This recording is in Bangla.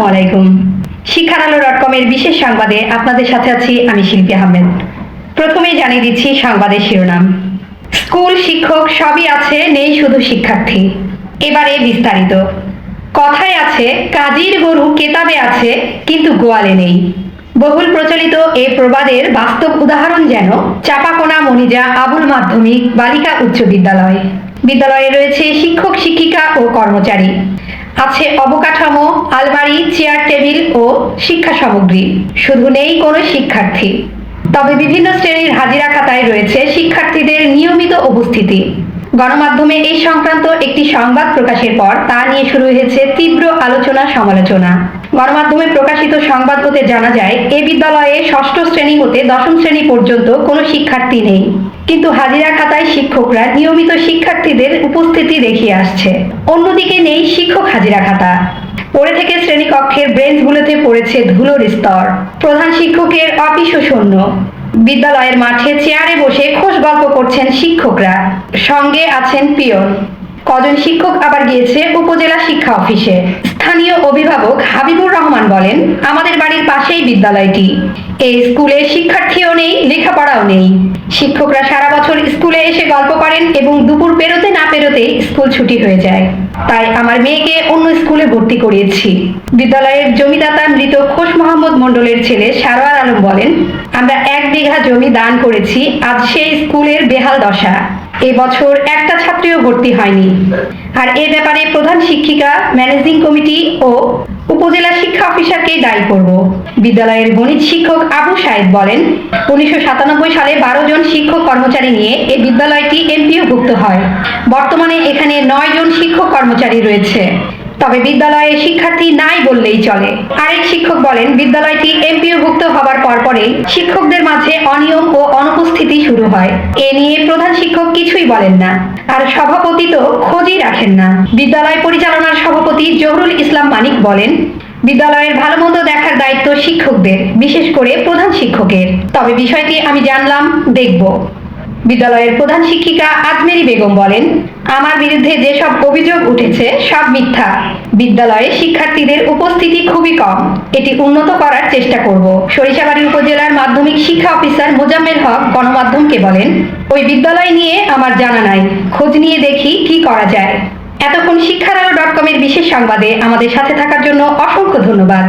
আসসালামু আলাইকুম। শিক্ষার আলো ডট কমের বিশেষ সংবাদে আপনাদের সাথে আছি আমি শিল্পী আহমেদ। প্রথমেই জানিয়ে দিচ্ছি সংবাদের শিরোনাম। স্কুল শিক্ষক সবই আছে, নেই শুধু শিক্ষার্থী। এবারে বিস্তারিত। কথায় আছে, কাজীর গরু কেতাবে আছে, কিন্তু গোয়ালে নেই। বহুল প্রচলিত এ প্রবাদের বাস্তব উদাহরণ যেন চাপাকোনা মনিজা আবুল মাধ্যমিক বালিকা উচ্চ বিদ্যালয়। বিদ্যালয়ে রয়েছে শিক্ষক, শিক্ষিকা ও কর্মচারী। আছে অবকাঠামো, আলমারি, চেয়ার, টেবিল ও শিক্ষা সামগ্রী। শুধু নেই কোনো শিক্ষার্থী। তবে বিভিন্ন শ্রেণির হাজিরা খাতায় রয়েছে শিক্ষার্থীদের নিয়মিত উপস্থিতি। গণমাধ্যমে এই সংক্রান্ত একটি সংবাদ প্রকাশের পর তা নিয়ে শুরু হয়েছে তীব্র আলোচনা সমালোচনা গণমাধ্যমে প্রকাশিত সংবাদ হতে জানা যায়, এ বিদ্যালয়ে ষষ্ঠ শ্রেণি হতে দশম শ্রেণি পর্যন্ত কোনো শিক্ষার্থী নেই। কিন্তু হাজিরা খাতায় শিক্ষকরা নিয়মিত শিক্ষার্থীদের উপস্থিতি দেখিয়ে আসছে। অন্যদিকে নেই শিক্ষক হাজিরা খাতা। পড়ে থেকে শ্রেণীকক্ষের ব্রেঞ্চগুলোতে পড়েছে ধুলোর স্তর। প্রধান শিক্ষকের অফিস শূন্য। বিদ্যালয়ের মাঠে চেয়ারে বসে খোশ গল্প করছেন শিক্ষকরা। সঙ্গে আছেন পিয়ন। কজন শিক্ষক আবার গিয়েছে উপজেলা শিক্ষা অফিসে। অভিভাবক হাবিবুর রহমান বলেন, আমাদের বাড়ির পাশেই বিদ্যালয়টি। এই স্কুলে শিক্ষার্থীও নেই, লেখাপড়াও নেই। শিক্ষকরা সারা বছর স্কুলে এসে গল্প করেন এবং দুপুর পেরোতে না পেরোতে স্কুল ছুটি হয়ে যায়। তাই আমার মেয়েকে অন্য স্কুলে ভর্তি করিয়েছি। বিদ্যালয়ের জমিদাতা মৃত খোশ মোহাম্মদ মণ্ডলের ছেলে সারোয়ার আলম বলেন, আমরা বিঘা জমি দান করেছি। আজ সেই স্কুলের বেহাল দশা। এবছর একটা ছাত্রীও ভর্তি হয়নি। আর এ ব্যাপারে প্রধান শিক্ষিকা, ম্যানেজিং কমিটি ও উপজেলা শিক্ষা অফিসারকেই দায়ী করব। বিদ্যালয়ের গণিত শিক্ষক আবু সাহেব বলেন, উনিশশো সাতানব্বই সালে বারো জন শিক্ষক কর্মচারী নিয়ে এই বিদ্যালয়টি এমপিও ভুক্ত হয়। বর্তমানে এখানে নয় জন শিক্ষক কর্মচারী রয়েছে। তবে বিদ্যালয়ে শিক্ষার্থী নাই বললেই চলে। আরেক শিক্ষক বলেন, বিদ্যালয়টি এমপিওভুক্ত হবার পরপরেই শিক্ষকদের মাঝে অনিয়ম ও অনুপস্থিতি শুরু হয়। এ নিয়ে প্রধান শিক্ষক কিছুই বলেন না। আর সভাপতি তো খোঁজই রাখেন না। বিদ্যালয় পরিচালনার সভাপতি জহরুল ইসলাম মানিক বলেন, বিদ্যালয়ের ভালো মন্দ দেখার দায়িত্ব শিক্ষকদের, বিশেষ করে প্রধান শিক্ষকের। তবে বিষয়টি আমি জানলাম, দেখব। বিদ্যালয়ের প্রধান শিক্ষিকা আজমেরি বেগম বলেন, আমার বিরুদ্ধে যেসব অভিযোগ উঠেছে, সব মিথ্যা। বিদ্যালয়ে শিক্ষার্থীদের উপস্থিতি খুবই কম। এটি উন্নত করার চেষ্টা করব। সরিষাবাড়ি উপজেলার মাধ্যমিক শিক্ষা অফিসার মোজাম্মেল হক গণমাধ্যমকে বলেন, ওই বিদ্যালয় নিয়ে আমার জানা নাই। খোঁজ নিয়ে দেখি কি করা যায়। এতক্ষণ শিক্ষার আলো ডট কমের বিশেষ সংবাদে আমাদের সাথে থাকার জন্য অসংখ্য ধন্যবাদ।